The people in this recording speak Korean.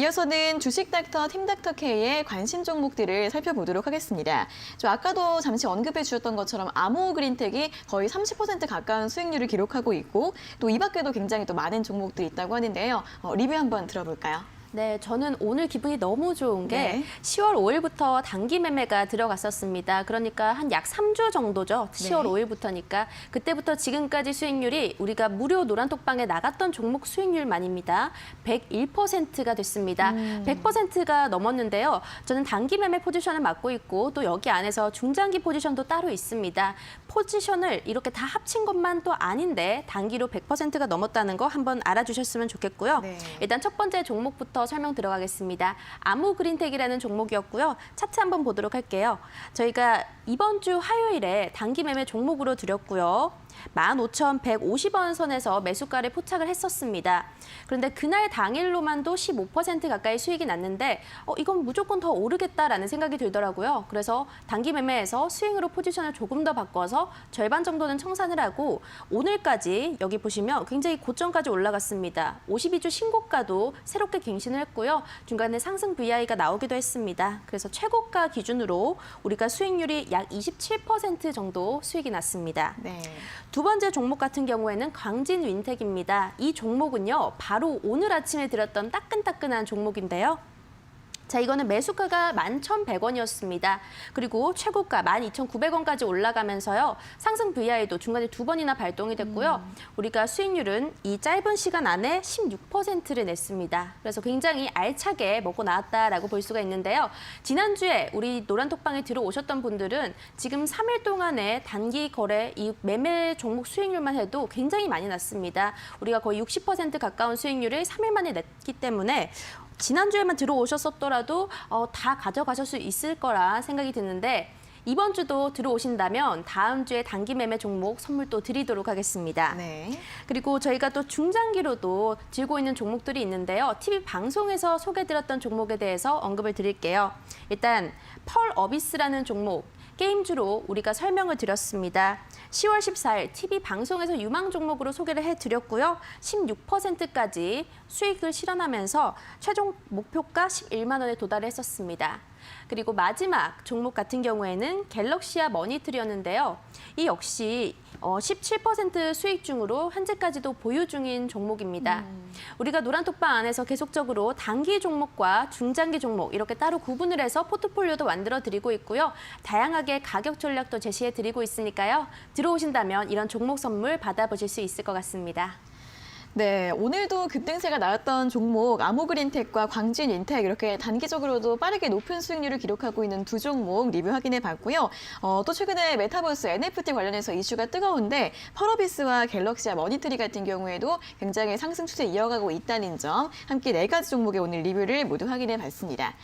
이어서는 주식닥터 팀닥터 K의 관심 종목들을 살펴보도록 하겠습니다. 저 아까도 잠시 언급해 주셨던 것처럼 아모 그린텍이 거의 30% 가까운 수익률을 기록하고 있고 또 이 밖에도 굉장히 또 많은 종목들이 있다고 하는데요. 어, 리뷰 한번 들어볼까요? 네, 저는 오늘 기분이 너무 좋은 게 네. 10월 5일부터 단기 매매가 들어갔었습니다. 그러니까 한 약 3주 정도죠. 10월 네. 5일부터니까 그때부터 지금까지 수익률이 우리가 무료 노란톡방에 나갔던 종목 수익률만입니다. 101%가 됐습니다. 음. 100%가 넘었는데요. 저는 단기 매매 포지션을 맡고 있고 또 여기 안에서 중장기 포지션도 따로 있습니다. 포지션을 이렇게 다 합친 것만 또 아닌데 단기로 100%가 넘었다는 거 한번 알아주셨으면 좋겠고요. 네. 일단 첫 번째 종목부터 설명 들어가겠습니다. 아무 그린텍이라는 종목이었고요. 차트 한번 보도록 할게요. 저희가 이번 주 화요일에 단기 매매 종목으로 드렸고요. 15,150원 선에서 매수가를 포착을 했었습니다. 그런데 그날 당일로만도 15% 가까이 수익이 났는데 어, 이건 무조건 더 오르겠다라는 생각이 들더라고요. 그래서 단기 매매에서 스윙으로 포지션을 조금 더 바꿔서 절반 정도는 청산을 하고 오늘까지 여기 보시면 굉장히 고점까지 올라갔습니다. 52주 신고가도 새롭게 갱신을 했고요. 중간에 상승 VI가 나오기도 했습니다. 그래서 최고가 기준으로 우리가 수익률이 약 27% 정도 수익이 났습니다. 네. 두 번째 종목 같은 경우에는 광진 윈텍입니다. 이 종목은요, 바로 오늘 아침에 들었던 따끈따끈한 종목인데요. 자, 이거는 매수가가 11,100원이었습니다. 그리고 최고가 12,900원까지 올라가면서요. 상승 VI도 중간에 두 번이나 발동이 됐고요. 우리가 수익률은 이 짧은 시간 안에 16%를 냈습니다. 그래서 굉장히 알차게 먹고 나왔다라고 볼 수가 있는데요. 지난주에 우리 노란톡방에 들어오셨던 분들은 지금 3일 동안의 단기 거래 이 매매 종목 수익률만 해도 굉장히 많이 났습니다. 우리가 거의 60% 가까운 수익률을 3일 만에 냈기 때문에 지난주에만 들어오셨었더라도 어, 다 가져가실 수 있을 거라 생각이 드는데 이번 주도 들어오신다면 다음 주에 단기 매매 종목 선물 또 드리도록 하겠습니다. 네. 그리고 저희가 또 중장기로도 들고 있는 종목들이 있는데요. TV 방송에서 소개드렸던 종목에 대해서 언급을 드릴게요. 일단 펄 어비스라는 종목 게임주로 우리가 설명을 드렸습니다. 10월 14일 TV 방송에서 유망 종목으로 소개를 해드렸고요. 16%까지 수익을 실현하면서 최종 목표가 11만 원에 도달을 했었습니다. 그리고 마지막 종목 같은 경우에는 갤럭시아 머니트리였는데요. 이 역시 어, 17% 수익 중으로 현재까지도 보유 중인 종목입니다. 우리가 노란톡방 안에서 계속적으로 단기 종목과 중장기 종목 이렇게 따로 구분을 해서 포트폴리오도 만들어 드리고 있고요. 다양하게 가격 전략도 제시해 드리고 있으니까요. 들어오신다면 이런 종목 선물 받아보실 수 있을 것 같습니다. 네, 오늘도 급등세가 나왔던 종목 아모그린텍과 광진인텍 이렇게 단기적으로도 빠르게 높은 수익률을 기록하고 있는 두 종목 리뷰 확인해 봤고요. 어, 또 최근에 메타버스 NFT 관련해서 이슈가 뜨거운데 펄어비스와 갤럭시와 머니트리 같은 경우에도 굉장히 상승 추세 이어가고 있다는 점 함께 네 가지 종목의 오늘 리뷰를 모두 확인해 봤습니다.